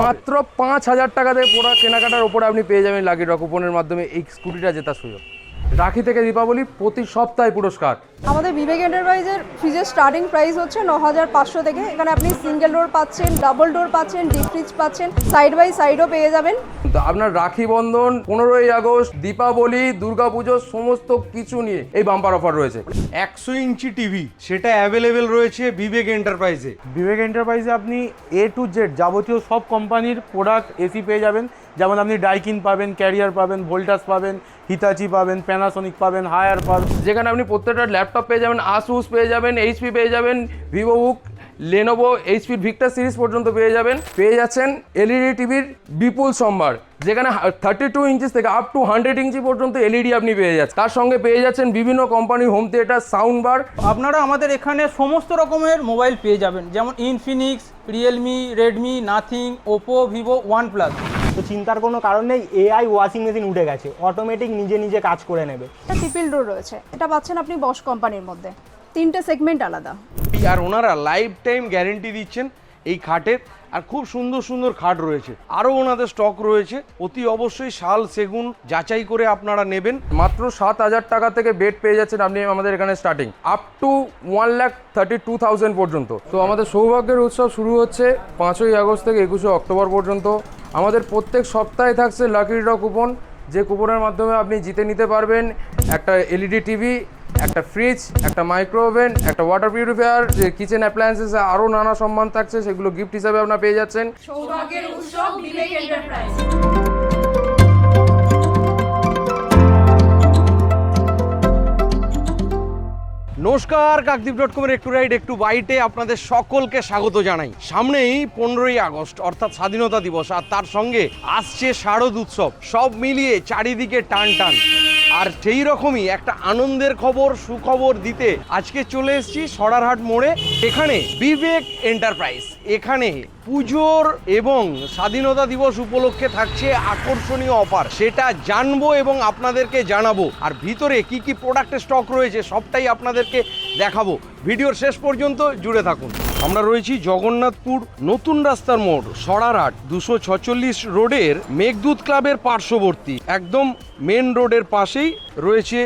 মাত্র পাঁচ হাজার টাকা দিয়ে পোড়া কেনাকাটার ওপরে আপনি পেয়ে যাবেন লাকি ড্র কুপনের মাধ্যমে এই স্কুটিটা জেতার সুযোগ। রাখি থেকে দীপাবলি প্রতি সপ্তাহে পুরস্কার। আমাদের বিবেক এন্টারপ্রাইজের ফ্রিজের স্টার্টিং প্রাইস হচ্ছে ন হাজার পাঁচশো থেকে। এখানে আপনি সিঙ্গেল ডোর পাচ্ছেন ডাবল ডোর পাচ্ছেন ডিপ ফ্রিজ পাচ্ছেন সাইড বাই সাইডও পেয়ে যাবেন। তো আপনার রাখি বন্ধন পনেরোই আগস্ট দীপাবলি দুর্গাপুজো সমস্ত কিছু নিয়ে এই বাম্পার অফার রয়েছে। একশো ইঞ্চি টিভি সেটা অ্যাভেলেবেল রয়েছে বিবেক এন্টারপ্রাইজে বিবেক এন্টারপ্রাইজে আপনি এ টু জেড যাবতীয় সব কোম্পানির প্রোডাক্ট এসি পেয়ে যাবেন। যেমন আপনি ডাইকিন পাবেন ক্যারিয়ার পাবেন ভোল্টাস পাবেন হিতাচি পাবেন প্যানাসোনিক পাবেন হায়ার পাবেন। যেখানে আপনি প্রত্যেকটা ল্যাপটপ পেয়ে যাবেন আসুস পেয়ে যাবেন এইচপি পেয়ে যাবেন ভিভো বুক লেনোভো এইচপির ভিক্টার সিরিজ পর্যন্ত পেয়ে যাবেন। পেয়ে যাচ্ছেন এলইডি টিভির বিপুল সম্ভার, যেখানে থার্টি টু ইঞ্চিস থেকে আপ টু হান্ড্রেড ইঞ্চি পর্যন্ত এলইডি আপনি পেয়ে যাচ্ছেন। তার সঙ্গে পেয়ে যাচ্ছেন বিভিন্ন কোম্পানির হোম থিয়েটার সাউন্ড বার আপনারা আমাদের এখানে সমস্ত রকমের মোবাইল পেয়ে যাবেন, যেমন Infinix Realme Redmi Nothing Oppo Vivo OnePlus তো চিন্তার কোনো কারণ নেই এআই ওয়াশিং মেশিন উঠে গেছে অটোমেটিক নিজে নিজে কাজ করে নেবে। ট্রিপল ডোর রয়েছে এটা পাচ্ছেন আপনি বস কোম্পানির মধ্যে। তিনটে সেগমেন্ট আলাদা। আর ওনারা লাইফ টাইম গ্যারেন্টি দিচ্ছেন এই খাটের আর খুব সুন্দর সুন্দর খাট রয়েছে। আরও ওনাদের স্টক রয়েছে অতি অবশ্যই শাল সেগুন যাচাই করে আপনারা নেবেন। মাত্র সাত হাজার টাকা থেকে বেড পেয়ে যাচ্ছেন আপনি আমাদের এখানে starting up to one lakh thirty two thousand পর্যন্ত। তো আমাদের সৌভাগ্যের উৎসব শুরু হচ্ছে পাঁচই আগস্ট থেকে একুশে অক্টোবর পর্যন্ত। আমাদের প্রত্যেক সপ্তাহে থাকছে লাকি ড্র কুপন যে কুপনের মাধ্যমে আপনি জিতে নিতে পারবেন একটা এলইডি টিভি একটা ফ্রিজ একটা মাইক্রো ওভেন একটা ওয়াটার পিউরিফায়ার যে কিচেন অ্যাপ্লায়েন্সেস আরও নানা সম্মান থাকছে, সেগুলো গিফট হিসাবে আপনারা পেয়ে যাচ্ছেন। সৌভাগ্যের উৎসব নমস্কার, কাকদ্বীপ ডট কমের একটু রাইড একটু বাইটে আপনাদের সকলকে স্বাগত জানাই। সামনেই পনেরোই আগস্ট, অর্থাৎ স্বাধীনতা দিবস, আর তার সঙ্গে আসছে শারদ উৎসব। সব মিলিয়ে চারিদিকে টান টান আর সেই রকমই একটা আনন্দের খবর, সুখবর দিতে আজকে চলে এসেছি সরারহাট মোড়ে, এখানে বিবেক এন্টারপ্রাইজ এখানে পুজোর এবং স্বাধীনতা দিবস উপলক্ষে থাকছে আকর্ষণীয় অফার। সেটা জানব এবং আপনাদেরকে জানাব। আর ভিতরে কি কি প্রোডাক্টের স্টক রয়েছে সবটাই আপনাদেরকে দেখাবো। ভিডিওর শেষ পর্যন্ত জুড়ে থাকুন। আমরা রয়েছি জগন্নাথপুর নতুন রাস্তার মোড়, সরারহাট, দুশো ছচল্লিশ রোডের মেঘদূত ক্লাবের পার্শ্ববর্তী। একদম মেন রোডের পাশেই রয়েছে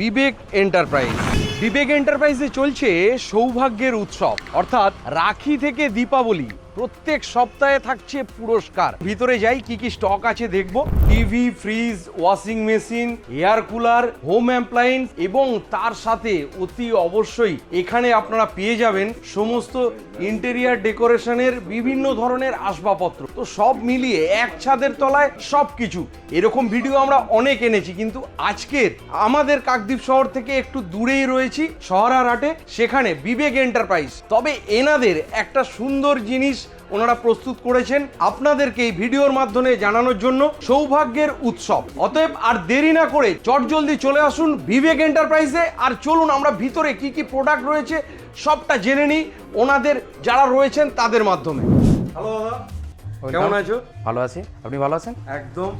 বিবেক এন্টারপ্রাইজ বিবেক এন্টারপ্রাইজে চলছে সৌভাগ্যের উৎসব, অর্থাৎ রাখি থেকে দীপাবলি। প্রত্যেক সপ্তাহে থাকছে পুরস্কার। ভিতরে যাই কি কি স্টক আছে দেখব। TV fridge washing machine air cooler home appliance এবং তার সাথে অতি অবশ্যই এখানে আপনারা পেয়ে যাবেন সমস্ত ইন্টেরিয়ার ডেকোরেশনের বিভিন্ন ধরনের আসবাবপত্র। তো সব মিলিয়ে এক ছাদের তলায় সব কিছু এরকম ভিডিও আমরা অনেক এনেছি, কিন্তু আজকের আমাদের কাকদ্বীপ শহর থেকে একটু দূরেই রয়েছি, শহরারহাটে। সেখানে বিবেক এন্টারপ্রাইজ তবে এনাদের একটা সুন্দর জিনিস ওনারা প্রস্তুত করেছেন আপনাদেরকে এই ভিডিওর মাধ্যমে জানানোর জন্য সৌভাগ্যের উৎসব। অতএব আর দেরি না করে চটজলদি চলে আসুন বিবেক এন্টারপ্রাইজে। আর চলুন আমরা ভিতরে কি কি প্রোডাক্ট রয়েছে সবটা জেনে নিই ওনাদের যারা রয়েছেন তাদের মাধ্যমে। হ্যালো দাদা কেমন আছো? ভালো আছি। আপনি ভালো আছেন? একদম।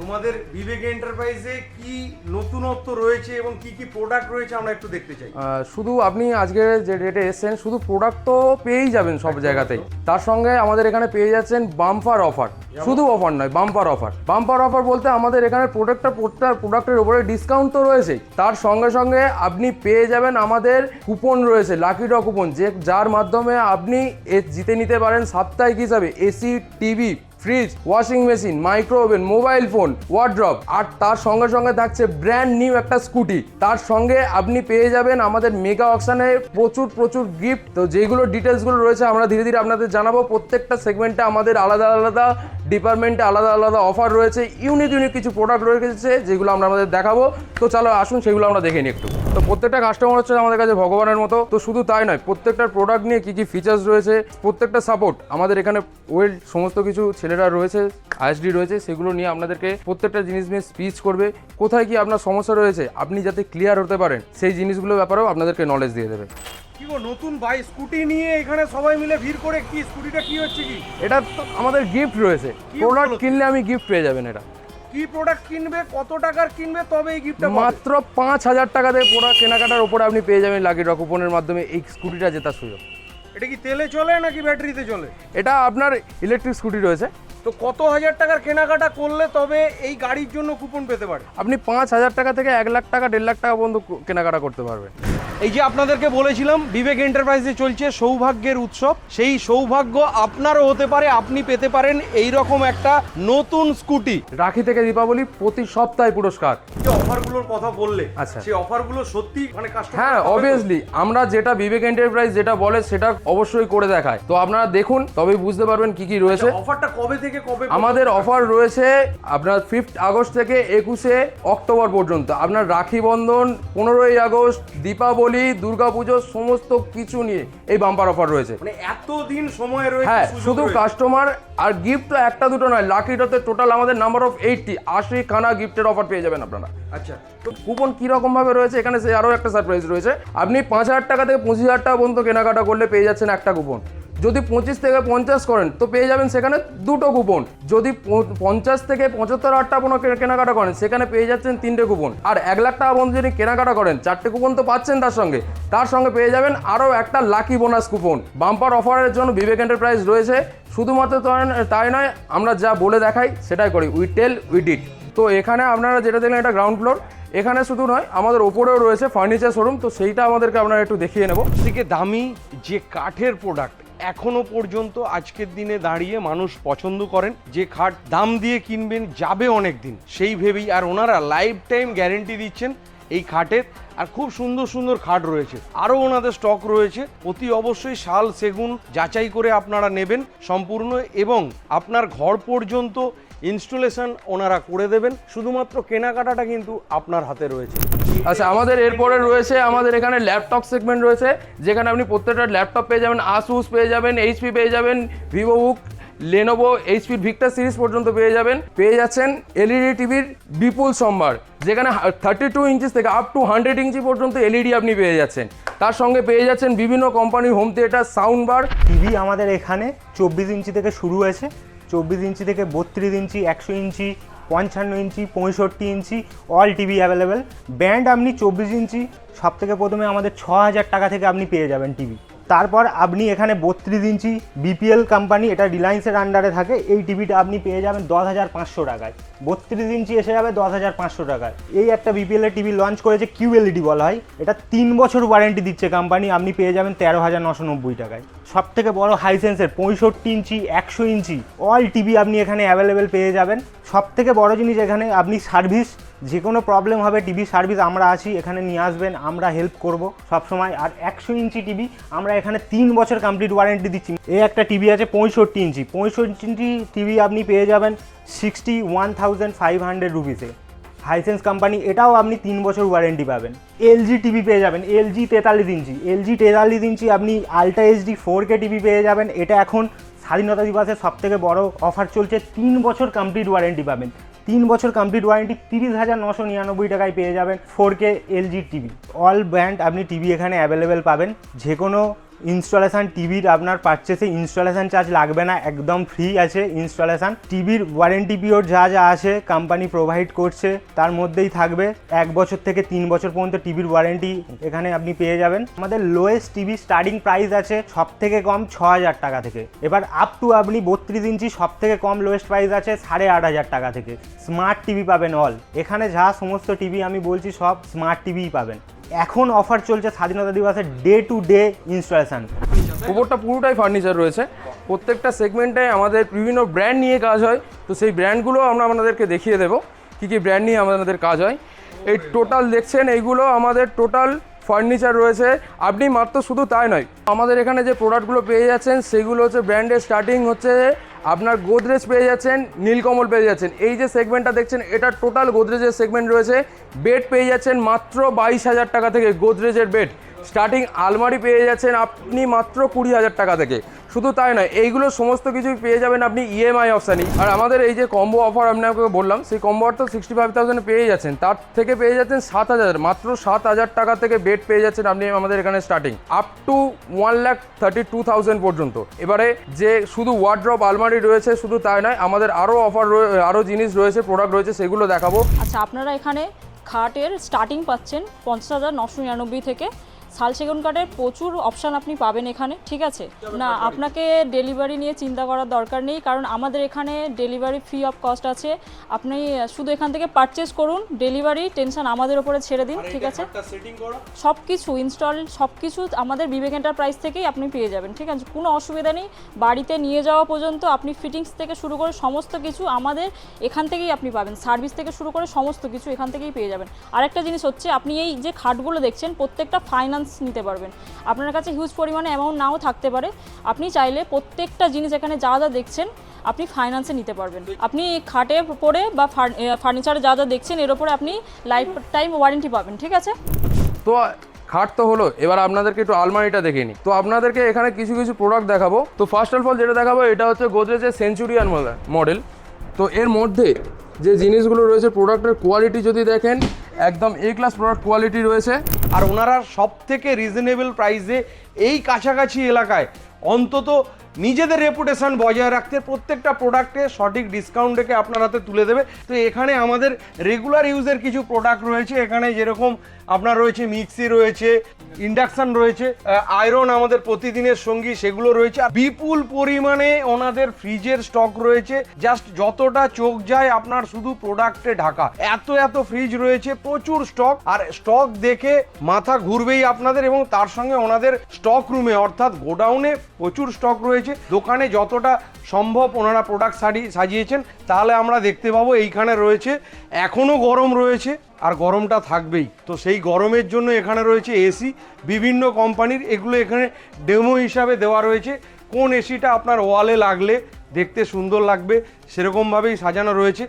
তোমাদের বিবেক এন্টারপ্রাইজে কি নতুনত্ব রয়েছে এবং কি কি প্রোডাক্ট রয়েছে আমরা একটু দেখতে চাই। শুধু আপনি আজকে যে ডেটে এসেছেন শুধু প্রোডাক্ট তো পেয়েই যাবেন সব জায়গাতেই। তার সঙ্গে আমাদের এখানে পেয়ে যাচ্ছেন বাম্পার অফার শুধু অফার নয় বাম্পার অফার বাম্পার অফার বলতে আমাদের এখানে প্রোডাক্টটা প্রত্যেক প্রোডাক্টের উপরে ডিসকাউন্ট তো রয়েছেই। তার সঙ্গে সঙ্গে আপনি পেয়ে যাবেন আমাদের কুপন রয়েছে লাকি ড্র কুপন যে যার মাধ্যমে আপনি এ জিতে নিতে পারেন সাপ্তাহিক হিসাবে AC TV fridge, washing machine micro oven mobile phone, wardrobe, আর তার সঙ্গে সঙ্গে থাকছে ব্র্যান্ড নিউ একটা স্কুটি। তার সঙ্গে আপনি পেয়ে যাবেন আমাদের মেগা অকশানে প্রচুর প্রচুর গিফট তো যেগুলো ডিটেলসগুলো রয়েছে আমরা ধীরে ধীরে আপনাদের জানাব। প্রত্যেকটা সেগমেন্টে আমাদের আলাদা আলাদা ডিপার্টমেন্টে আলাদা আলাদা অফার রয়েছে। ইউনিক ইউনিক কিছু প্রোডাক্ট রয়েছে যেগুলো আমরা আমাদের দেখাবো। তো চলো আসুন, সেগুলো আমরা দেখে নিই একটু। তো প্রত্যেকটা কাস্টমার হচ্ছে আমাদের কাছে ভগবানের মতো। তো শুধু তাই নয় প্রত্যেকটার প্রোডাক্ট নিয়ে কী কী ফিচার্স রয়েছে, প্রত্যেকটা সাপোর্ট আমাদের এখানে ওয়েল সমস্ত কিছু ছেলেরা রয়েছে আইএসডি রয়েছে সেগুলো নিয়ে আপনাদেরকে প্রত্যেকটা জিনিস নিয়ে স্পিচ করবে। কোথায় কি আপনার সমস্যা রয়েছে আপনি যাতে ক্লিয়ার হতে পারেন সেই জিনিসগুলোর ব্যাপারেও আপনাদেরকে নলেজ দিয়ে দেবে। কি গো নতুন ভাই স্কুটি নিয়ে এখানে সবাই মিলে ভিড় করে কি? স্কুটিটা কি হচ্ছে কি? এটা আমাদের গিফট রয়েছে। প্রোডাক্ট কিনলে আমি গিফট পেয়ে যাবেন এটা। কি প্রোডাক্ট কিনবে কত টাকার কিনবে তবে এই গিফটটা মাত্র পাঁচ হাজার টাকা দিয়ে প্রোডাক্ট কেনাকাটার ওপরে আপনি পেয়ে যাবেন লাকি ড্র কুপনের মাধ্যমে এই স্কুটিটা জেতার সুযোগ। এটা কি তেলে চলে নাকি ব্যাটারিতে চলে? এটা আপনার ইলেকট্রিক স্কুটি রয়েছে। তো কত হাজার টাকার কেনাকাটা করলে তবে এই গাড়ির জন্য কুপন পেতে পারে? আপনি পাঁচ হাজার টাকা থেকে এক লাখ টাকা দেড় লাখ টাকা পর্যন্ত কেনাকাটা করতে পারবেন। এই যে আপনাদেরকে বলেছিলাম বিবেক এন্টারপ্রাইজে চলছে সৌভাগ্যের উৎসব। সেই সৌভাগ্য আপনারও হতে পারে আপনি পেতে পারেন এই রকম একটা নতুন স্কুটি। রাখি থেকে দীপাবলি প্রতি সপ্তাহে পুরস্কার। যে অফারগুলোর কথা বললে আচ্ছা। সেই অফারগুলো সত্যি মানে কাস্টমার হ্যাঁ অবভিয়াসলি আমরা যেটা বিবেক এন্টারপ্রাইজ যেটা বলে সেটা অবশ্যই করে দেখায়। তো আপনারা দেখুন তবেই বুঝতে পারবেন কি কি রয়েছে। অফারটা কবে থেকে কবে আমাদের অফার রয়েছে আপনার ফিফথ আগস্ট থেকে একুশে অক্টোবর পর্যন্ত। আপনার রাখি বন্ধন পনেরোই আগস্ট দীপাবলি দুর্গাপুজো সমস্ত কিছু নিয়ে এই বাম্পার অফার রয়েছে। মানে এতদিন সময় রয়েছে হ্যাঁ শুধু কাস্টমার আর গিফট তো একটা দুটো নয় লাকিটাতে টোটাল আমাদের নাম্বার অফ এইটটি আশি খানা গিফটের অফার পেয়ে যাবেন আপনারা। আচ্ছা। তো কুপন কীরকম ভাবে রয়েছে এখানে সে আরও একটা সারপ্রাইজ রয়েছে। আপনি পাঁচ হাজার টাকা থেকে পঁচিশ হাজার টাকা পর্যন্ত কেনাকাটা করলে পেয়ে যাচ্ছেন একটা কুপন যদি পঁচিশ থেকে পঞ্চাশ করেন, তো পেয়ে যাবেন সেখানে দুটো কুপন যদি পঞ্চাশ থেকে পঁচাত্তর হাজার টাকা কোনো কেনাকাটা করেন, সেখানে পেয়ে যাচ্ছেন তিনটে কুপন আর এক লাখ টাকা পর্যন্ত যদি কেনাকাটা করেন, চারটে কুপন তো পাচ্ছেন তার সঙ্গে। তার সঙ্গে পেয়ে যাবেন আরও একটা লাকি বোনাস কুপন বাম্পার অফারের জন্য বিবেক এন্টারপ্রাইজ রয়েছে। শুধুমাত্র তাই নয় আমরা যা বলে দেখাই, সেটাই করি। উই টেল উই ডিট তো এখানে আপনারা যেটা দেখলেন, এটা গ্রাউন্ড ফ্লোর এখানে শুধু নয়, আমাদের ওপরেও রয়েছে ফার্নিচার শোরুম তো সেইটা আমাদেরকে আপনারা একটু দেখিয়ে নেব। থেকে দামি যে কাঠের প্রোডাক্ট এখনও পর্যন্ত আজকের দিনে দাঁড়িয়ে মানুষ পছন্দ করেন। যে খাট দাম দিয়ে কিনবেন যাবে অনেক দিন সেই ভেবেই আর ওনারা লাইফ টাইম গ্যারেন্টি দিচ্ছেন এই খাটের। আর খুব সুন্দর সুন্দর খাট রয়েছে। আরও ওনাদের স্টক রয়েছে। অতি অবশ্যই শাল, সেগুন যাচাই করে আপনারা নেবেন সম্পূর্ণ এবং আপনার ঘর পর্যন্ত ইনস্টলেশন ওনারা করে দেবেন। শুধুমাত্র কেনাকাটাটা কিন্তু আপনার হাতে রয়েছে। আচ্ছা আমাদের এরপরে রয়েছে আমাদের এখানে ল্যাপটপ সেগমেন্ট রয়েছে যেখানে আপনি প্রত্যেকটা ল্যাপটপ পেয়ে যাবেন আসুস পেয়ে যাবেন এইচপি পেয়ে যাবেন Vivobook Lenovo HP Victus series পর্যন্ত পেয়ে যাবেন। পেয়ে যাচ্ছেন এলইডি টিভির বিপুল সম্ভার যেখানে থার্টি টু ইঞ্চিস থেকে আপ টু হান্ড্রেড ইঞ্চি পর্যন্ত এলইডি আপনি পেয়ে যাচ্ছেন। তার সঙ্গে পেয়ে যাচ্ছেন বিভিন্ন কোম্পানির home theatre sound bar TV আমাদের এখানে চব্বিশ ইঞ্চি থেকে শুরু হয়েছে। চব্বিশ ইঞ্চি থেকে বত্রিশ ইঞ্চি, একশো ইঞ্চি, পঞ্চান্ন ইঞ্চি, পঁয়ষট্টি ইঞ্চি অল টিভি অ্যাভেলেবেল ব্যান্ড আপনি চব্বিশ ইঞ্চি সব থেকে প্রথমে আমাদের ছ হাজার টাকা থেকে আপনি পেয়ে যাবেন টিভি তারপর আপনি এখানে বত্রিশ ইঞ্চি বিপিএল কোম্পানি এটা রিলায়েন্সের আন্ডারে থাকে, এই টিভিটা আপনি পেয়ে যাবেন দশ হাজার পাঁচশো টাকায়। বত্রিশ ইঞ্চি এসে যাবে দশ হাজার পাঁচশো টাকায়। এই একটা বিপিএল এর টিভি লঞ্চ করেছে কিউএলইডি বলা হয়। এটা তিন বছর ওয়ারেন্টি দিচ্ছে কোম্পানি আপনি পেয়ে যাবেন তেরো হাজার নশো নব্বই টাকায়। সব থেকে বড় হাইসেন্সের পঁয়ষট্টি ইঞ্চি, একশো ইঞ্চি অল টিভি আপনি এখানে অ্যাভেলেবেল পেয়ে যাবেন। সব থেকে বড় জিনিস এখানে আপনি সার্ভিস যে কোনো প্রবলেম হবে টিভি সার্ভিস আমরা আছি, এখানে নিয়ে আসবেন, আমরা হেল্প করব সবসময়। আর একশো ইঞ্চি টিভি আমরা এখানে তিন বছর কমপ্লিট ওয়ারেন্টি দিচ্ছি। এই একটা টিভি আছে পঁয়ষট্টি ইঞ্চি। পঁয়ষট্টি ইঞ্চি টিভি আপনি পেয়ে যাবেন sixty one thousand five hundred রুপিসে Hisense company এটাও আপনি তিন বছর ওয়ারেন্টি পাবেন। এলজি টিভি পেয়ে যাবেন। এলজি তেতাল্লিশ ইঞ্চি। এলজি তেতাল্লিশ ইঞ্চি আপনি ultra HD four K TV পেয়ে যাবেন। এটা এখন স্বাধীনতা দিবসের সব থেকে বড় অফার চলছে। তিন বছর কমপ্লিট ওয়ারেন্টি পাবেন। তিন বছর কমপ্লিট ওয়ারেন্টি তিরিশ হাজার নশো নিরানব্বই টাকায় পেয়ে যাবেন four K LG TV all brand আপনি টিভি এখানে অ্যাভেলেবেল পাবেন। যে কোনো ইনস্টলেশন টিভির আপনার পারচেসে ইনস্টলেশন চার্জ লাগবে না, একদম ফ্রি আছে ইনস্টলেশন। টিভির ওয়ারেন্টি পিরিয়ড যা যা আছে কোম্পানি প্রোভাইড করছে, তার মধ্যেই থাকবে। এক বছর থেকে তিন বছর পর্যন্ত টিভির ওয়ারেন্টি এখানে আপনি পেয়ে যাবেন। আমাদের লোয়েস্ট টিভি স্টার্টিং প্রাইস আছে সব থেকে কম ছ হাজার টাকা থেকে। এবার আপ টু আপনি বত্রিশ ইঞ্চি সব থেকে কম লোয়েস্ট প্রাইস আছে সাড়ে আট হাজার টাকা থেকে। স্মার্ট টিভি পাবেন অল এখানে যা সমস্ত টিভি আমি বলছি সব স্মার্ট টিভিই পাবেন। এখন অফার চলছে স্বাধীনতা দিবসের ডে টু ডে ইনস্টলেশন উপরটা পুরোটাই ফার্নিচার রয়েছে। প্রত্যেকটা সেগমেন্টে আমাদের বিভিন্ন ব্র্যান্ড নিয়ে কাজ হয়। তো সেই ব্র্যান্ডগুলো আমরা আপনাদেরকে দেখিয়ে দেবো। কী কী ব্র্যান্ড নিয়ে আমাদের কাজ হয়। এই টোটাল দেখছেন, এইগুলো আমাদের টোটাল ফার্নিচার রয়েছে। আপনি মাত্র শুধু তাই নয়, আমাদের এখানে যে প্রোডাক্টগুলো পেয়ে যাচ্ছেন, সেগুলো হচ্ছে ব্র্যান্ডের স্টার্টিং হচ্ছে আপনার গোদরেজ পেয়ে যাচ্ছেন, নীলকমল পেয়ে যাচ্ছেন। এই যে সেগমেন্টটা দেখছেন, এটা টোটাল গোদরেজের সেগমেন্ট রয়েছে। বেড পেয়ে যাচ্ছেন মাত্র বাইশ হাজার টাকা থেকে গোদরেজের বেড স্টার্টিং আলমারি পেয়ে যাচ্ছেন আপনি মাত্র কুড়ি হাজার টাকা থেকে। শুধু তাই নয়, এইগুলো সমস্ত কিছুই পেয়ে যাবেন আপনি E ইএমআই অপশানই আর আমাদের এই যে কম্বো অফার আপনাকে বললাম, সেই কম্বো অফার তো সিক্সটি ফাইভ থাউজেন্ড পেয়ে যাচ্ছেন। তার থেকে পেয়ে যাচ্ছেন সাত হাজার, মাত্র সাত হাজার টাকা থেকে বেড পেয়ে যাচ্ছেন আপনি আমাদের এখানে starting up to one lakh thirty two thousand পর্যন্ত। এবারে যে শুধু ওয়ার্ড্রপ আলমারি রয়েছে, শুধু তাই নয়, আমাদের আরও অফার আরও জিনিস রয়েছে প্রোডাক্ট রয়েছে, সেগুলো দেখাবো। আচ্ছা আপনারা এখানে খাটের স্টার্টিং পাচ্ছেন পঞ্চাশ হাজার নশো নিরানব্বই থেকে। শাল সেগুন কাঠের প্রচুর অপশান আপনি পাবেন এখানে ঠিক আছে? না আপনাকে ডেলিভারি নিয়ে চিন্তা করার দরকার নেই কারণ আমাদের এখানে ডেলিভারি ফ্রি অফ কস্ট আছে। আপনি শুধু এখান থেকে পারচেস করুন ডেলিভারি টেনশন আমাদের উপরে ছেড়ে দিন ঠিক আছে? সব কিছু ইনস্টল সব কিছু আমাদের বিবেক এন্টারপ্রাইজ থেকেই আপনি পেয়ে যাবেন ঠিক আছে? কোনো অসুবিধা নেই বাড়িতে নিয়ে যাওয়া পর্যন্ত আপনি ফিটিংস থেকে শুরু করে সমস্ত কিছু আমাদের এখান থেকেই আপনি পাবেন সার্ভিস থেকে শুরু করে সমস্ত কিছু এখান থেকেই পেয়ে যাবেন। আরেকটা জিনিস হচ্ছে আপনি এই যে খাটগুলো দেখছেন প্রত্যেকটা ফাইন্যান্স নিতে পারবেন। আপনার কাছে হিউজ পরিমাণে অ্যামাউন্ট নাও থাকতে পারে। আপনি চাইলে প্রত্যেকটা জিনিস এখানে যা যা দেখছেন, আপনি ফাইন্যান্সে নিতে পারবেন। আপনি খাটে পরে বা ফার্নিচারে যা যা দেখছেন, এর উপরে আপনি লাইফ টাইম ওয়ারেন্টি পাবেন, ঠিক আছে? তো খাট তো হলো, এবার আপনাদেরকে একটু আলমারিটা দেখে নিই। তো আপনাদেরকে এখানে কিছু কিছু প্রোডাক্ট দেখাবো। তো ফার্স্ট অফ অল যেটা দেখাবো, এটা হচ্ছে গোদরেজের সেঞ্চুরিয়ান মডেল তো এর মধ্যে যে জিনিসগুলো রয়েছে প্রোডাক্টের কোয়ালিটি যদি দেখেন একদম এ ক্লাস প্রোডাক্ট কোয়ালিটি রয়েছে। আর ওনারা সব থেকে রিজনেবল প্রাইসে এই কাছাকাছি এলাকায় অন্তত নিজেদের রেপুটেশন বজায় রাখতে প্রত্যেকটা প্রোডাক্টে সঠিক ডিসকাউন্ট রেখে আপনার হাতে তুলে দেবে। তো এখানে আমাদের রেগুলার ইউজের কিছু প্রোডাক্ট রয়েছে। এখানে যেরকম আপনার রয়েছে মিক্সি রয়েছে ইন্ডাকশন রয়েছে আয়রন আমাদের প্রতিদিনের সঙ্গী, সেগুলো রয়েছে। আর বিপুল পরিমাণে ওনাদের ফ্রিজের স্টক রয়েছে। জাস্ট যতটা চোখ যায় আপনার শুধু প্রোডাক্টে ঢাকা। এত এত ফ্রিজ রয়েছে, প্রচুর স্টক আর স্টক দেখে মাথা ঘুরবেই আপনাদের এবং তার সঙ্গে ওনাদের স্টক রুমে অর্থাৎ গোডাউনে প্রচুর স্টক রয়েছে। দোকানে যতটা সম্ভব ওনারা প্রোডাক্ট সারি সাজিয়েছেন, তাহলে আমরা দেখতে পাবো এইখানে রয়েছে। এখনও গরম রয়েছে, আর গরমটা থাকবেই। তো সেই গরমের জন্য এখানে রয়েছে এসি, বিভিন্ন কোম্পানির, এগুলো এখানে ডেমো হিসাবে দেওয়া রয়েছে। কোন এসিটা আপনার ওয়ালে লাগলে দেখতে সুন্দর লাগবে, সেরকমভাবেই সাজানো রয়েছে।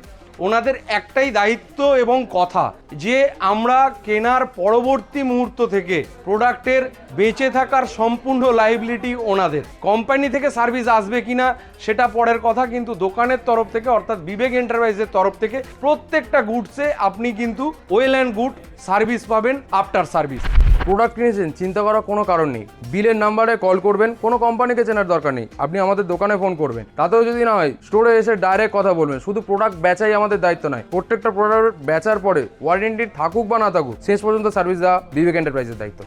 ওনাদের একটাই দায়িত্ব এবং কথা যে আমরা কেনার পরবর্তী মুহূর্ত থেকে প্রোডাক্টের বেঁচে থাকার সম্পূর্ণ লাইবিলিটি ওনাদের। কোম্পানি থেকে সার্ভিস আসবে কিনা সেটা পরের কথা, কিন্তু দোকানের তরফ থেকে অর্থাৎ বিবেক এন্টারপ্রাইজের তরফ থেকে প্রত্যেকটা গুডসে আপনি কিন্তু ওয়েল অ্যান্ড গুড সার্ভিস পাবেন আফটার সার্ভিস প্রোডাক্ট কিনেছেন, চিন্তা করার কোনো কারণ নেই। বিলের নাম্বারে কল করবেন, কোনো কোম্পানিকে চেনার দরকার নেই। আপনি আমাদের দোকানে ফোন করবেন। তাতেও যদি না হয় স্টোরে এসে ডাইরেক্ট কথা বলবেন। শুধু প্রোডাক্ট বেচাই আমাদের দায়িত্ব নয়, প্রত্যেকটা প্রোডাক্ট বেচার পরে ওয়ারেন্টি থাকুক বা না থাকুক, শেষ পর্যন্ত সার্ভিস দেওয়া বিবেক এন্টারপ্রাইজের দায়িত্ব।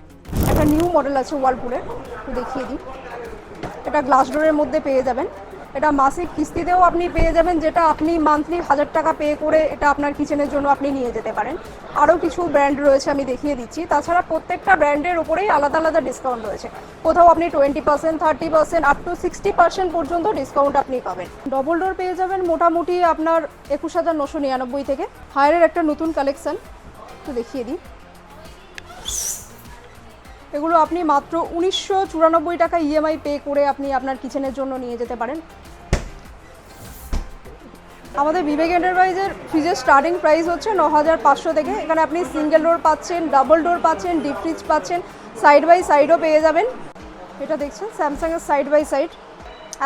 একটা নিউ মডেল আছে ওয়ালপুরের দেখিয়ে দিই। এটা গ্লাস ডোরের মধ্যে পেয়ে যাবেন। এটা মাসিক কিস্তিতেও আপনি পেয়ে যাবেন, যেটা আপনি মান্থলি হাজার টাকা পে করে এটা আপনার কিচেনের জন্য আপনি নিয়ে যেতে পারেন। আরও কিছু ব্র্যান্ড রয়েছে, আমি দেখিয়ে দিচ্ছি। তাছাড়া প্রত্যেকটা ব্র্যান্ডের উপরেই আলাদা আলাদা ডিসকাউন্ট রয়েছে। কোথাও আপনি twenty percent thirty percent up to sixty percent পর্যন্ত ডিসকাউন্ট আপনি পাবেন। ডবল ডোর পেয়ে যাবেন মোটামুটি আপনার একুশ হাজার নশো নিরানব্বই থেকে। হায়ারের একটা নতুন কালেকশন একটু দেখিয়ে দিই। এগুলো আপনি মাত্র উনিশশো চুরানব্বই টাকা ইএমআই পে করে আপনি আপনার কিচেনের জন্য নিয়ে যেতে পারেন। আমাদের বিবেক এন্টারপ্রাইজের ফ্রিজের স্টার্টিং প্রাইস হচ্ছে ন হাজার পাঁচশো থেকে। এখানে আপনি সিঙ্গেল ডোর পাচ্ছেন ডাবল ডোর পাচ্ছেন ডিপ ফ্রিজ পাচ্ছেন সাইড বাই সাইডও পেয়ে যাবেন। এটা দেখছেন স্যামসাংয়ের সাইড বাই সাইড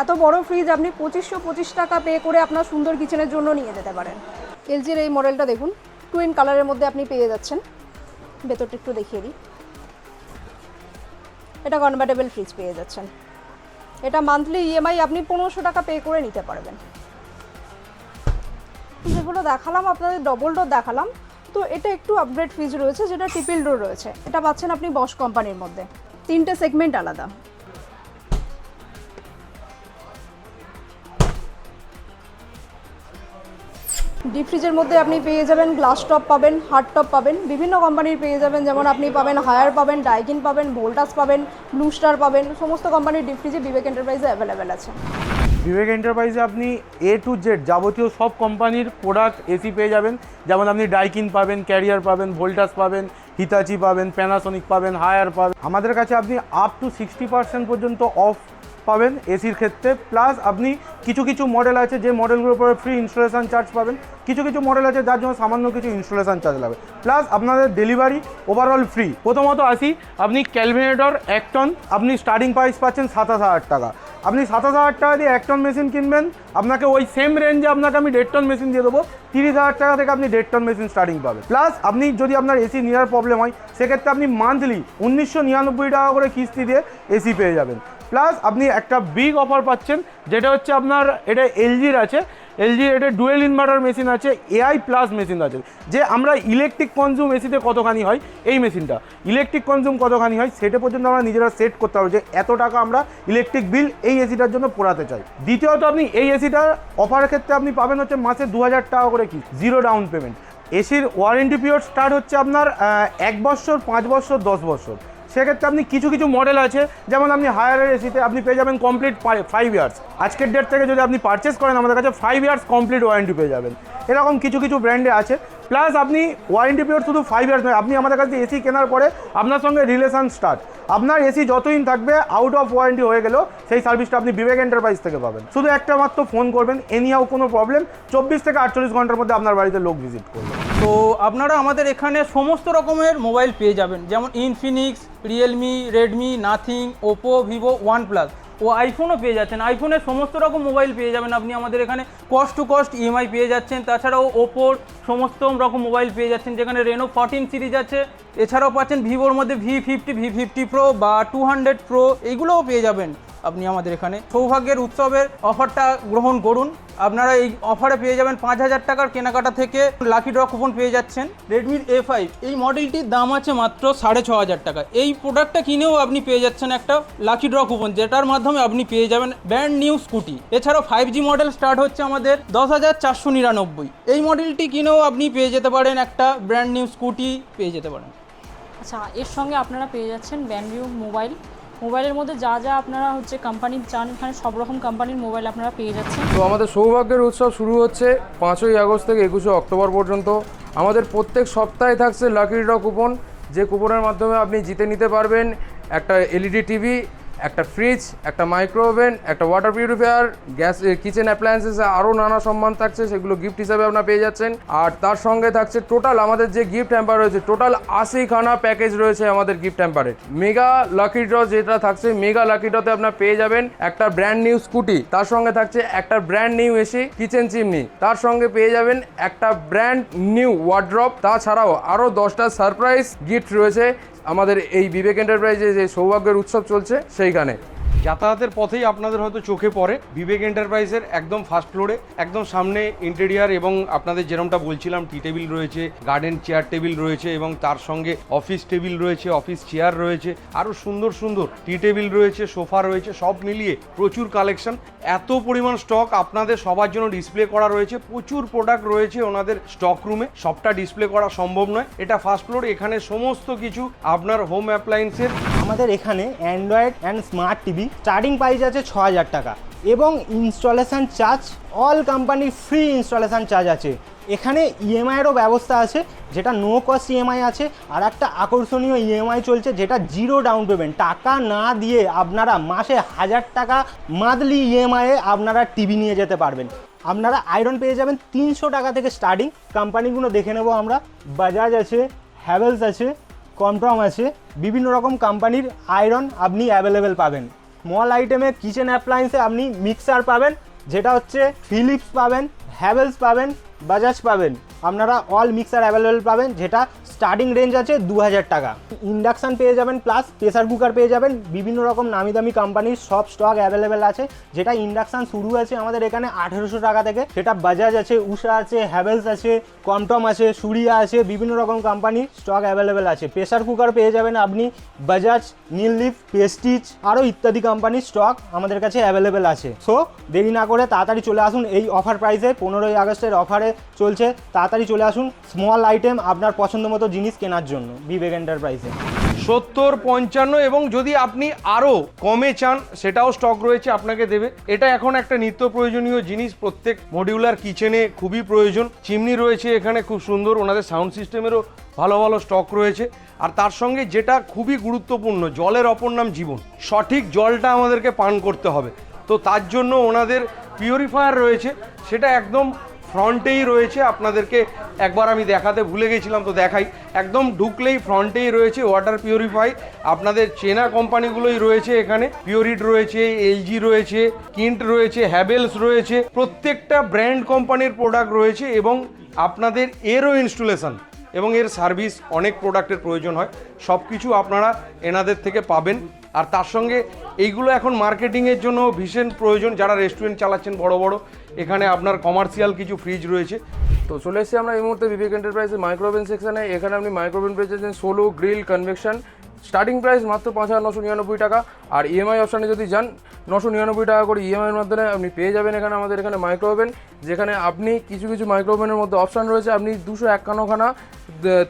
এত বড় ফ্রিজ আপনি পঁচিশশো পঁচিশ টাকা পে করে আপনার সুন্দর কিচেনের জন্য নিয়ে যেতে পারেন। এলজির এই মডেলটা দেখুন টুইন কালারের মধ্যে আপনি পেয়ে যাচ্ছেন। ভেতরটা একটু দেখিয়ে দিই। এটা কনভার্টেবল ফ্রিজ পেয়ে যাচ্ছেন। এটা মান্থলি ইএমআই আপনি পনেরোশো টাকা পে করে নিতে পারবেন। যেগুলো দেখালাম, আপনাদের ডবল ডোর দেখালাম। তো এটা একটু আপগ্রেড ফ্রিজ রয়েছে, যেটা ট্রিপল ডোর রয়েছে। এটা পাচ্ছেন আপনি বস কোম্পানির মধ্যে। তিনটে সেগমেন্ট আলাদা। ডিপ ফ্রিজের মধ্যে আপনি পেয়ে যাবেন গ্লাস টপ পাবেন হার্ড টপ পাবেন। বিভিন্ন কোম্পানির পেয়ে যাবেন, যেমন আপনি পাবেন হায়ার পাবেন ডাইকিন পাবেন ভোল্টাস পাবেন ব্লু স্টার পাবেন। সমস্ত কোম্পানির ডিপ ফ্রিজে বিবেক এন্টারপ্রাইজে অ্যাভেলেবেল আছে। বিবেক এন্টারপ্রাইজে আপনি এ টু জেড যাবতীয় সব কোম্পানির প্রোডাক্ট এসি পেয়ে যাবেন। যেমন আপনি ডাইকিন পাবেন ক্যারিয়ার পাবেন ভোল্টাস পাবেন হিতাচি পাবেন প্যানাসোনিক পাবেন হায়ার পাবেন। আমাদের কাছে আপনি আপ টু সিক্সটি পার্সেন্ট পর্যন্ত অফ পাবেন এসির ক্ষেত্রে। প্লাস আপনি কিছু কিছু মডেল আছে, যে মডেলগুলোর উপরে ফ্রি ইনস্টলেশন চার্জ পাবেন। কিছু কিছু মডেল আছে, যার জন্য সামান্য কিছু ইনস্টলেশন চার্জ লাগবে। প্লাস আপনাদের ডেলিভারি ওভারঅল ফ্রি প্রথমত আসি, আপনি ক্যালভিনেটর এক টন আপনি স্টার্টিং প্রাইস পাচ্ছেন সাতাশ হাজার টাকা। আপনি সাতাশ হাজার টাকা দিয়ে এক টন মেশিন কিনবেন, আপনাকে ওই সেম রেঞ্জে আপনাকে আমি দেড় টন মেশিন দিয়ে দেবো। তিরিশ হাজার টাকা থেকে আপনি দেড় টন মেশিন স্টার্টিং পাবেন। প্লাস আপনি যদি আপনার এসি নেওয়ার প্রবলেম হয়, সেক্ষেত্রে আপনি মান্থলি উনিশশো নিরানব্বই টাকা করে কিস্তি দিয়ে এসি পেয়ে যাবেন। প্লাস আপনি একটা বিগ অফার পাচ্ছেন, যেটা হচ্ছে আপনার, এটা এলজির আছে। এলজি, এটা ডুয়েল ইনভার্টার মেশিন আছে, এআই প্লাস মেশিন আছে। যে আমরা ইলেকট্রিক কনজিউম এসিতে কতখানি হয়, এই মেশিনটা। ইলেকট্রিক কনজিউম কতখানি হয়, সেটা পর্যন্ত আমরা নিজেরা সেট করতে হবে যে এত টাকা আমরা ইলেকট্রিক বিল এই এসিটার জন্য পোড়াতে চাই। দ্বিতীয়ত আপনি এই এসিটা অফারের ক্ষেত্রে আপনি পাবেন হচ্ছে মাসে দু হাজার টাকা করে কি জিরো ডাউন পেমেন্ট এসির ওয়ারেন্টি পিরিয়ড স্টার্ট হচ্ছে আপনার এক বছর, পাঁচ বছর, দশ বছর। সেক্ষেত্রে আপনি কিছু কিছু মডেল আছে, যেমন আপনি হায়ার এসিতে আপনি পেয়ে যাবেন কমপ্লিট ফাইভ ইয়ার্স আজকের ডেট থেকে যদি আপনি পারচেস করেন, আমাদের কাছে ফাইভ ইয়ার্স কমপ্লিট ওয়ারেন্টি পেয়ে যাবেন। এরকম কিছু কিছু ব্র্যান্ডে আছে। প্লাস আপনি ওয়ারেন্টি পিরিয়ড শুধু ফাইভ ইয়ার্স নয়, আপনি আমাদের কাছে এসি কেনার পরে আপনার সঙ্গে রিলেশন স্টার্ট আপনার এসি যতদিন থাকবে আউট অফ ওয়ারেন্টি হয়ে গেলেও সেই সার্ভিসটা আপনি বিবেক এন্টারপ্রাইজ থেকে পাবেন। শুধু একটা মাত্র ফোন করবেন এনিয়াও কোনো প্রবলেম চব্বিশ থেকে আটচল্লিশ ঘণ্টার মধ্যে আপনার বাড়িতে লোক ভিজিট করবে। তো আপনারা আমাদের এখানে সমস্ত রকমের মোবাইল পেয়ে যাবেন, যেমন Infinix Realme Redmi Nothing Oppo Vivo OnePlus ও আইফোনও পেয়ে যাচ্ছেন। আইফোনের সমস্ত রকম মোবাইল পেয়ে যাবেন আপনি। আমাদের এখানে কস্ট টু কস্ট ইএমআই পেয়ে যাচ্ছেন। তাছাড়াও ওপোর সমস্ত রকম মোবাইল পেয়ে যাচ্ছেন। যেখানে রেনো ফর্টিন সিরিজ আছে। এছাড়াও পাচ্ছেন ভিভোর মধ্যে V fifty V fifty pro বা টু হান্ড্রেড প্রো এইগুলোও পেয়ে যাবেন আপনি আমাদের এখানে। সৌভাগ্যের উৎসবের অফারটা গ্রহণ করুন। আপনারা এই অফারে পেয়ে যাবেন পাঁচ হাজার টাকার কেনাকাটা থেকে লাকি ড্র কুপন পেয়ে যাচ্ছেন রেডমির এ ফাইভ এই মডেলটির দাম আছে মাত্র সাড়ে ছ হাজার টাকা। এই প্রোডাক্টটা কিনেও আপনি পেয়ে যাচ্ছেন একটা লাকি ড্র কুপন যেটার মাধ্যমে আপনি পেয়ে যাবেন ব্র্যান্ড নিউ স্কুটি এছাড়াও ফাইভ জি মডেল স্টার্ট হচ্ছে আমাদের দশ হাজার চারশো নিরানব্বই। এই মডেলটি কিনেও আপনি পেয়ে যেতে পারেন একটা ব্র্যান্ড নিউ স্কুটি পেয়ে যেতে পারেন। আচ্ছা এর সঙ্গে আপনারা পেয়ে যাচ্ছেন ব্যান্ডিউ মোবাইল মোবাইলের মধ্যে যা যা আপনারা হচ্ছে কোম্পানি চান, এখানে সব রকম কোম্পানির মোবাইল আপনারা পেয়ে যাচ্ছেন। তো আমাদের সৌভাগ্যের উৎসব শুরু হচ্ছে পাঁচই আগস্ট থেকে একুশে অক্টোবর পর্যন্ত। আমাদের প্রত্যেক সপ্তাহে থাকছে লাকি ড্র কুপন যে কুপনের মাধ্যমে আপনি জিতে নিতে পারবেন একটা এলইডি টিভি একটা ফ্রিজ একটা মাইক্রো ওভেন একটা water purifier gas kitchen appliances আরও নানা সম্মান থাকছে, সেগুলো গিফট হিসাবে আপনারা পেয়ে যাচ্ছেন। আর তার সঙ্গে থাকছে টোটাল আমাদের যে গিফট হ্যাম্পার রয়েছে টোটাল আশি খানা প্যাকেজ রয়েছে আমাদের গিফট হ্যাম্পারে মেগা লাকি ড্র যেটা থাকছে মেগা লাকি ড্রতে আপনার পেয়ে যাবেন একটা ব্র্যান্ড নিউ স্কুটি তার সঙ্গে থাকছে একটা brand new AC kitchen chimney তার সঙ্গে পেয়ে যাবেন একটা ব্র্যান্ড নিউ ওয়ার্ড্রপ তাছাড়াও আরও দশটা সারপ্রাইজ গিফট রয়েছে আমাদের এই বিবেক এন্টারপ্রাইজে যে সৌভাগ্যের উৎসব চলছে সেইখানে। যাতায়াতের পথেই আপনাদের হয়তো চোখে পড়ে। বিবেক এন্টারপ্রাইজের একদম ফার্স্ট ফ্লোরে একদম সামনে ইন্টেরিয়ার এবং আপনাদের যেরমটা বলছিলাম টি টেবিল রয়েছে গার্ডেন চেয়ার টেবিল রয়েছে এবং তার সঙ্গে অফিস টেবিল রয়েছে অফিস চেয়ার রয়েছে আরও সুন্দর সুন্দর টি টেবিল রয়েছে সোফা রয়েছে, সব মিলিয়ে প্রচুর কালেকশন এত পরিমাণ স্টক আপনাদের সবার জন্য ডিসপ্লে করা রয়েছে, প্রচুর প্রোডাক্ট রয়েছে ওনাদের স্টক রুমে সবটা ডিসপ্লে করা সম্ভব নয়। এটা ফার্স্ট ফ্লোর এখানে সমস্ত কিছু আপনার হোম অ্যাপ্লায়েন্সের আমাদের এখানে Android and smart TV starting price আছে ছ হাজার টাকা এবং ইনস্টলেশান চার্জ অল কোম্পানির ফ্রি ইনস্টলেশান চার্জ আছে। এখানে ইএমআইয়েরও ব্যবস্থা আছে, যেটা নো কস্ট ইএমআই আছে, আর একটা আকর্ষণীয় ইএমআই চলছে, যেটা জিরো ডাউন পেমেন্ট টাকা না দিয়ে আপনারা মাসে হাজার টাকা মান্থলি ইএমআইয়ে আপনারা টিভি নিয়ে যেতে পারবেন। আপনারা আয়রন পেয়ে যাবেন তিনশো টাকা থেকে স্টার্টিং কোম্পানিগুলো দেখে নেব আমরা। বাজাজ আছে হ্যাভেলস আছে কমটম আছে, বিভিন্ন রকম কোম্পানির আয়রন আপনি অ্যাভেলেবেল পাবেন। স্মল আইটেমে কিচেন অ্যাপ্লায়েন্সে আপনি মিক্সার পাবেন, যেটা হচ্ছে ফিলিপস পাবেন হ্যাভেলস পাবেন বাজাজ পাবেন। আপনারা অল মিক্সার অ্যাভেলেবেল পাবেন, যেটা স্টার্টিং রেঞ্জ আছে দু হাজার টাকা। ইন্ডাকশান পেয়ে যাবেন প্লাস প্রেসার কুকার পেয়ে যাবেন, বিভিন্ন রকম নামি দামি কোম্পানির সব স্টক অ্যাভেলেবেল আছে, যেটা ইন্ডাকশান শুরু আছে আমাদের এখানে আঠেরোশো টাকা থেকে। সেটা বাজাজ আছে উষা আছে হ্যাভেলস আছে কমটম আছে সুরিয়া আছে, বিভিন্ন রকম কোম্পানির স্টক অ্যাভেলেবেল আছে। প্রেসার কুকার পেয়ে যাবেন আপনি বাজাজ নীললিফ পেস্টিজ আরও ইত্যাদি কোম্পানির স্টক আমাদের কাছে অ্যাভেলেবেল আছে। সো দেরি না করে তাড়াতাড়ি চলে আসুন, এই অফার প্রাইসে পনেরোই আগস্টের অফারে চলছে। তাড়াতাড়ি চলে আসুন। স্মল আইটেম আপনার পছন্দ মতো জিনিস কেনার জন্য বিবেক এন্টারপ্রাইজে সত্তর, পঞ্চান্ন এবং যদি আপনি আরও কমে চান, সেটাও স্টক রয়েছে আপনাকে দেবে। এটা এখন একটা নিত্য প্রয়োজনীয় জিনিস। প্রত্যেক মডিউলার কিচেনে খুবই প্রয়োজন। চিমনি রয়েছে এখানে, খুব সুন্দর। ওনাদের সাউন্ড সিস্টেমেরও ভালো ভালো স্টক রয়েছে। আর তার সঙ্গে যেটা খুবই গুরুত্বপূর্ণ, জলের অপর নাম জীবন। সঠিক জলটা আমাদেরকে পান করতে হবে। তো তার জন্য ওনাদের পিউরিফায়ার রয়েছে। সেটা একদম ফ্রন্টেই রয়েছে, আপনাদেরকে একবার আমি দেখাতে ভুলে গেছিলাম তো দেখাই। একদম ঢুকলেই ফ্রন্টেই রয়েছে ওয়াটার পিউরিফাই আপনাদের চেনা কোম্পানিগুলোই রয়েছে এখানে। পিওরিট রয়েছে এলজি রয়েছে কিন্ট রয়েছে হ্যাভেলস রয়েছে। প্রত্যেকটা ব্র্যান্ড কোম্পানির প্রোডাক্ট রয়েছে এবং আপনাদের এরও ইনস্টলেশন এবং এর সার্ভিস অনেক প্রোডাক্টের প্রয়োজন হয়। সব কিছু আপনারা এনাদের থেকে পাবেন। আর তার সঙ্গে এইগুলো এখন মার্কেটিংয়ের জন্য ভীষণ প্রয়োজন। যারা রেস্টুরেন্ট চালাচ্ছেন বড় বড় এখানে আপনার কমার্শিয়াল কিছু ফ্রিজ রয়েছে। তো চলে এসেছি আমরা এই মুহূর্তে বিবেক এন্টারপ্রাইজের মাইক্রোভেন সেকশানে এখানে আপনি মাইক্রোভেন পেয়ে যাচ্ছেন solo grill convection starting price মাত্র পাঁচ হাজার নশো নিরানব্বই টাকা, আর ইএমআই অপশানে যদি যান, নশো নিরানব্বই টাকা করে ইএমআইয়ের মাধ্যমে আপনি পেয়ে যাবেন এখানে আমাদের এখানে মাইক্রো ওভেন যেখানে আপনি কিছু কিছু মাইক্রো ওভেনের মধ্যে অপশান রয়েছে, আপনি দুশো একান্নখানা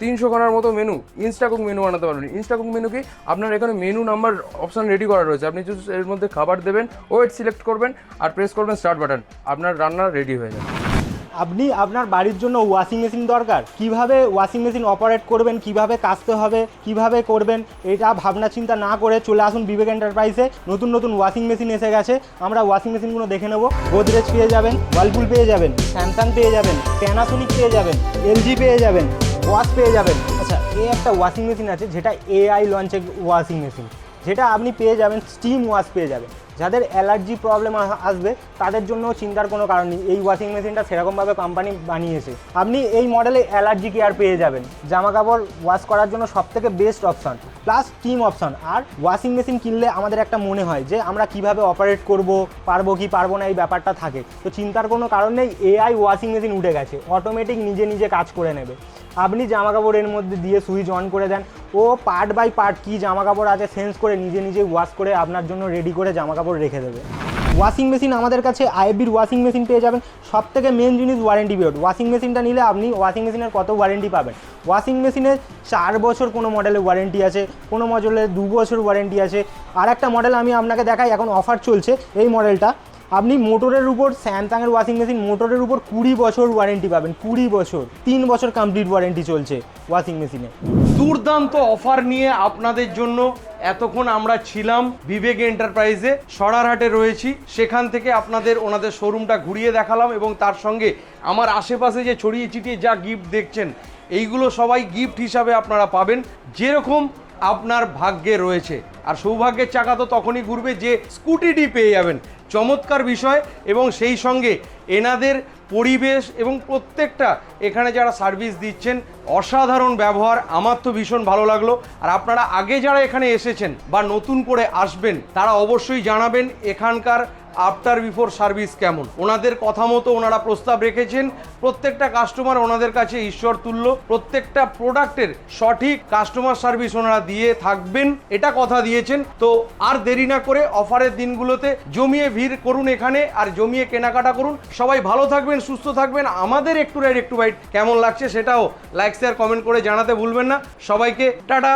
তিনশো খানার মতো মেনু ইনস্টাকুক মেনু বানাতে পারবেন। ইনস্টাকুক মেনু কি? আপনার এখানে মেনু নাম্বার অপশান রেডি করা রয়েছে। আপনি just এর মধ্যে খাবার দেবেন ওয়েট সিলেক্ট করবেন, আর প্রেস করবেন স্টার্ট বাটন আপনার রান্না রেডি হয়ে যাবে। আপনি আপনার বাড়ির জন্য ওয়াশিং মেশিন দরকার? কীভাবে ওয়াশিং মেশিন অপারেট করবেন? কীভাবে কাচতে হবে? কীভাবে করবেন? এটা ভাবনা চিন্তা না করে চলে আসুন বিবেক এন্টারপ্রাইজে নতুন নতুন ওয়াশিং মেশিন এসে গেছে। আমরা ওয়াশিং মেশিনগুলো দেখে নেব। গোদরেজ পেয়ে যাবেন ওয়ালপুল পেয়ে যাবেন, স্যামসাং পেয়ে যাবেন প্যানাসোনিক পেয়ে যাবেন এলজি পেয়ে যাবেন ওয়াশ পেয়ে যাবেন। আচ্ছা এই একটা ওয়াশিং মেশিন আছে, যেটা এআই লঞ্চের ওয়াশিং মেশিন যেটা আপনি পেয়ে যাবেন স্টিম ওয়াশ পেয়ে যাবেন। যাদের অ্যালার্জি প্রবলেম আসবে, তাদের জন্য চিন্তার কোনো কারণ নেই। এই ওয়াশিং মেশিনটা সেরকমভাবে কোম্পানি বানিয়েছে। আপনি এই মডেলে অ্যালার্জি কেয়ার পেয়ে যাবেন। জামা কাপড় ওয়াশ করার জন্য সবথেকে best option plus steam option আর ওয়াশিং মেশিন কিনলে আমাদের একটা মনে হয় যে, আমরা কীভাবে অপারেট করব, পারব কি পারব না, এই ব্যাপারটা থাকে। তো চিন্তার কোনো কারণ নেই এআই ওয়াশিং মেশিন উঠে গেছে। অটোমেটিক নিজে নিজে কাজ করে নেবে। আপনি জামা কাপড়ের মধ্যে দিয়ে সুইচ অন করে দেন। ও পার্ট বাই পার্ট কী জামা কাপড় আছে সেন্স করে নিজে নিজে ওয়াশ করে আপনার জন্য রেডি করে জামা কাপড় রেখে দেবে। ওয়াশিং মেশিন আমাদের কাছে আইবির ওয়াশিং মেশিন পেয়ে যাবেন। সব থেকে মেন জিনিস ওয়ারেন্টি পিরিয়ড ওয়াশিং মেশিনটা নিলে আপনি ওয়াশিং মেশিনের কত ওয়ারেন্টি পাবেন? ওয়াশিং মেশিনে চার বছর কোনো মডেলে ওয়ারেন্টি আছে, কোনো মডেলে দু বছর ওয়ারেন্টি আছে। আর একটা মডেল আমি আপনাকে দেখাই, এখন অফার চলছে। এই মডেলটা আপনি মোটরের উপর স্যামসাংয়ের ওয়াশিং মেশিন, মোটরের উপর কুড়ি বছর ওয়ারেন্টি পাবেন, কুড়ি বছর, তিন বছর কমপ্লিট ওয়ারেন্টি চলছে ওয়াশিং মেশিনে দুর্দান্ত অফার নিয়ে আপনাদের জন্য এতক্ষণ আমরা ছিলাম বিবেক এন্টারপ্রাইজে সরারহাটে রয়েছি। সেখান থেকে আপনাদের ওনাদের শোরুমটা ঘুরিয়ে দেখালাম এবং তার সঙ্গে আমার আশেপাশে যে ছড়িয়ে ছিটিয়ে যা গিফট দেখছেন, এইগুলো সবাই গিফট হিসাবে আপনারা পাবেন। যেরকম আপনার ভাগ্যে রয়েছে। আর সৌভাগ্যের চাকা তো তখনই ঘুরবে যে স্কুটিটি পেয়ে যাবেন। চমৎকার বিষয় এবং সেই সঙ্গে এনাদের পরিবেশ এবং প্রত্যেকটা এখানে যারা সার্ভিস দিচ্ছেন, অসাধারণ ব্যবহার, আমার তো ভীষণ ভালো লাগল। আর আপনারা আগে যারা এখানে এসেছেন বা নতুন করে আসবেন, তারা অবশ্যই জানাবেন এখানকার আফটার বিফোর সার্ভিস কেমন? ওনাদের কথা মতো ওনারা প্রস্তাব রেখেছেন। প্রত্যেকটা কাস্টমার ওনাদের কাছে ঈশ্বর তুল্য। প্রত্যেকটা প্রোডাক্টের সঠিক কাস্টমার সার্ভিস ওনারা দিয়ে থাকবেন। এটা কথা দিয়েছেন। তো আর দেরি না করে অফারের দিনগুলোতে জমিয়ে ভিড় করুন এখানে আর জমিয়ে কেনাকাটা করুন। সবাই ভালো থাকবেন, সুস্থ থাকবেন। আমাদের একটু রাইট একটু বাইট কেমন লাগছে সেটাও লাইক শেয়ার কমেন্ট করে জানাতে ভুলবেন না। সবাইকে টাটা।